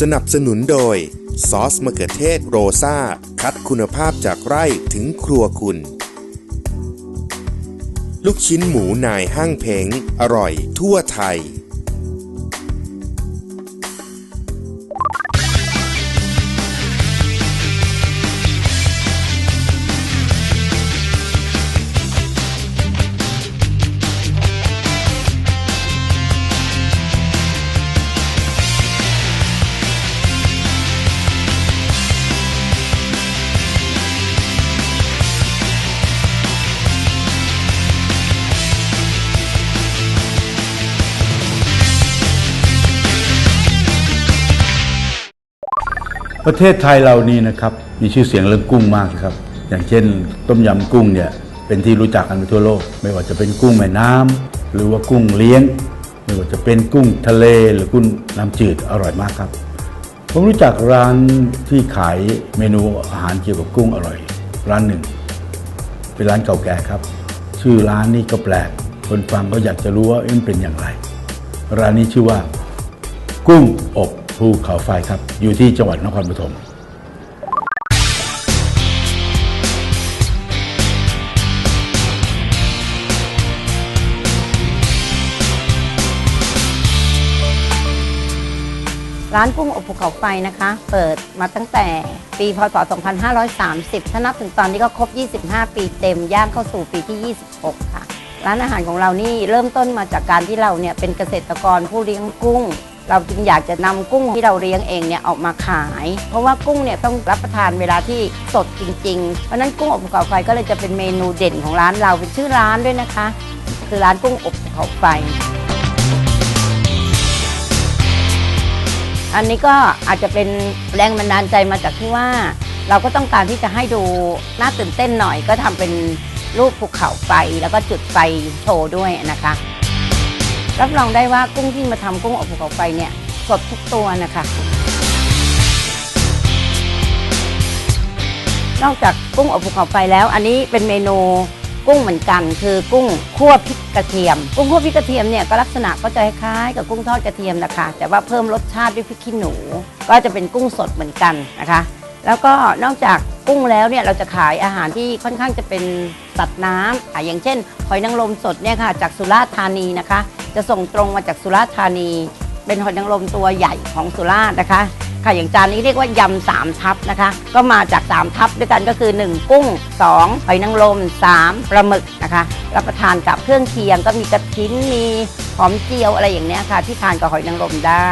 สนับสนุนโดย ซอสมะเขือเทศโรซาคัดคุณภาพจากไร่ถึงครัวคุณ ลูกชิ้นหมูนายห้างเพงอร่อยทั่วไทย ประเทศไทยเรานี่นะครับมีชื่อเสียงเรื่องกุ้งมากครับ อย่างเช่น ต้มยำกุ้งเนี่ยเป็นที่รู้จักกันไปทั่วโลก ไม่ว่าจะเป็นกุ้งแม่น้ำหรือว่ากุ้งเลี้ยง ไม่ว่าจะเป็นกุ้งทะเลหรือกุ้งน้ำจืดอร่อยมากครับผมรู้จักร้านที่ขายเมนูอาหารเกี่ยวกับกุ้งอร่อย ร้านหนึ่ง เป็นร้านเก่าแก่ครับ ชื่อร้านนี่ก็แปลก คนฟังก็อยากจะรู้ว่ามันเป็นอย่างไร ร้านนี้ชื่อว่า กุ้งอบ ภูเขาไฟครับ อยู่ที่จังหวัดนครปฐมร้านกุ้งอบภูเขาไฟนะคะ เปิดมาตั้งแต่ปีพศ 2530 ถ้านับถึงตอนนี้ก็ครบ 25 ปีเต็ม ย่างเข้าสู่ปีที่ 26 ค่ะ ร้านอาหารของเรานี่เริ่มต้นมาจากการที่เราเนี่ยเป็นเกษตรกรผู้เลี้ยงกุ้ง เราจึงอยากจะนำกุ้งที่เราเลี้ยงเองเนี่ยออกมาขาย เพราะว่ากุ้งเนี่ยต้องรับประทานเวลาที่สดจริงๆ เพราะฉะนั้นกุ้งอบภูเขาไฟก็เลยจะเป็นเมนูเด่นของร้านเราเป็นชื่อร้านด้วยนะคะ คือร้านกุ้งอบภูเขาไฟ อันนี้ก็อาจจะเป็นแรงบันดาลใจมาจากที่ว่า เราก็ต้องการที่จะให้ดูน่าตื่นเต้นหน่อยก็ทำเป็นรูปภูเขาไฟแล้วก็จุดไฟโชว์ด้วยนะคะ รับรองได้ว่ากุ้งที่มาทำกุ้งอบภูเขาไฟเนี่ยสดทุกตัวนะคะ นอกจากกุ้งอบภูเขาไฟแล้ว อันนี้เป็นเมนูกุ้งเหมือนกัน คือกุ้งคั่วพริกกระเทียม กุ้งคั่วพริกกระเทียมเนี่ยก็ลักษณะก็จะคล้ายๆกับกุ้งทอดกระเทียมนะคะ แต่ว่าเพิ่มรสชาติด้วยพริกขี้หนู ก็จะเป็นกุ้งสดเหมือนกันนะคะ แล้วก็นอกจากกุ้งแล้วเนี่ยเราจะขายอาหารที่ค่อนข้างจะเป็นสัตว์น้ำอะอย่างเช่นหอยนางรมสดเนี่ยค่ะจากสุราษฎร์ธานีนะคะ จะส่งตรงมาจากสุราษฎร์ธานี เป็นหอยนางรมตัวใหญ่ของสุราษฎร์นะคะค่ะอย่างจานนี้เรียกว่ายำสามทับนะคะ ก็มาจาก3ทับด้วยกันก็คือ 1 กุ้ง 2หอยนางรม3ปลาหมึกนะคะรับประทานกับเครื่องเคียงก็มีกระทิ้นมีหอมเจียวอะไรอย่างเนี้ยค่ะ ที่ทานกับหอยนางรมได้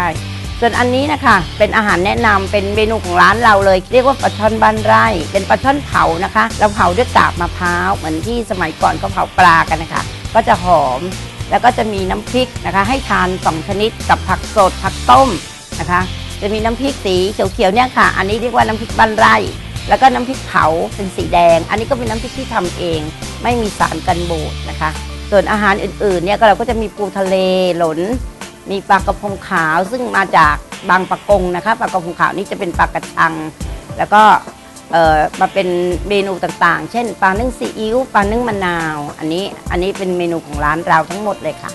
ส่วนอันนี้นะคะเป็นอาหารแนะนำเป็นเมนูของร้านเราเลย เรียกว่าปลาช่อนบ้านไร่ เป็นปลาช่อนเผานะคะเราเผาด้วยกาบมะพร้าวเหมือนที่สมัยก่อนเขาเผาปลากันนะคะ ก็จะหอม แล้วก็จะมีน้ำพริกนะคะ ให้ทานสองชนิดกับผักสดผักต้มนะคะ จะมีน้ำพริกสีเขียวๆเนี่ยค่ะ อันนี้เรียกว่าน้ำพริกบ้านไร่ แล้วก็น้ำพริกเผาเป็นสีแดง อันนี้ก็เป็นน้ำพริกที่ทำเอง ไม่มีสารกันบูดนะคะ ส่วนอาหารอื่นๆเนี่ยเราก็จะมีปูทะเลหลน มีปลากระพงขาวซึ่งมาจากบางปะกงนะคะปลากระพงขาวนี่จะเป็นปลากระชัง แล้วก็ มาเป็นเมนูต่างๆ เช่นปลานึ่งซีอิ๊วปลานึ่งมะนาว อันนี้อันนี้เป็นเมนูของร้านเราทั้งหมดเลยค่ะ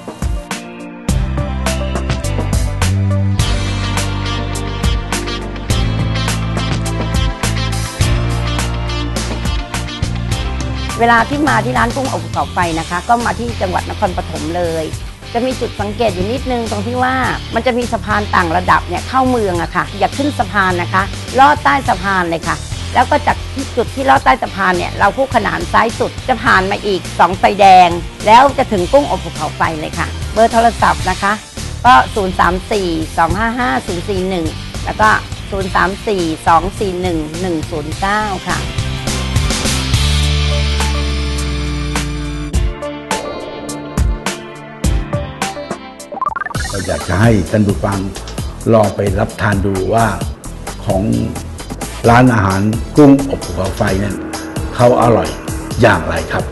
เวลาที่มาที่ร้านกุ้งอบภูเขาไฟนะคะ ก็มาที่จังหวัดนครปฐมเลย จะมีจุดสังเกตอยู่นิดนึงตรงที่ว่ามันจะมีสะพานต่างระดับเนี่ยเข้าเมืองอะค่ะ อย่าขึ้นสะพานนะคะลอดใต้สะพานเลยค่ะ แล้วก็จากที่จุดที่ลอดใต้สะพานเนี่ยเราคู่ขนานซ้ายสุดจะผ่านมาอีก 2 ไฟแดง แล้วจะถึงกุ้งอบภูเขาไฟเลยค่ะ เบอร์โทรศัพท์นะคะ ก็ 034-255-041 แล้วก็ 034-241-109 ค่ะก็อยากจะให้ท่านผู้ฟังลองไปรับทานดูว่าของ ร้านอาหารกุ้งอบภูเขาไฟนั้นเขาอร่อยอย่างไรครับ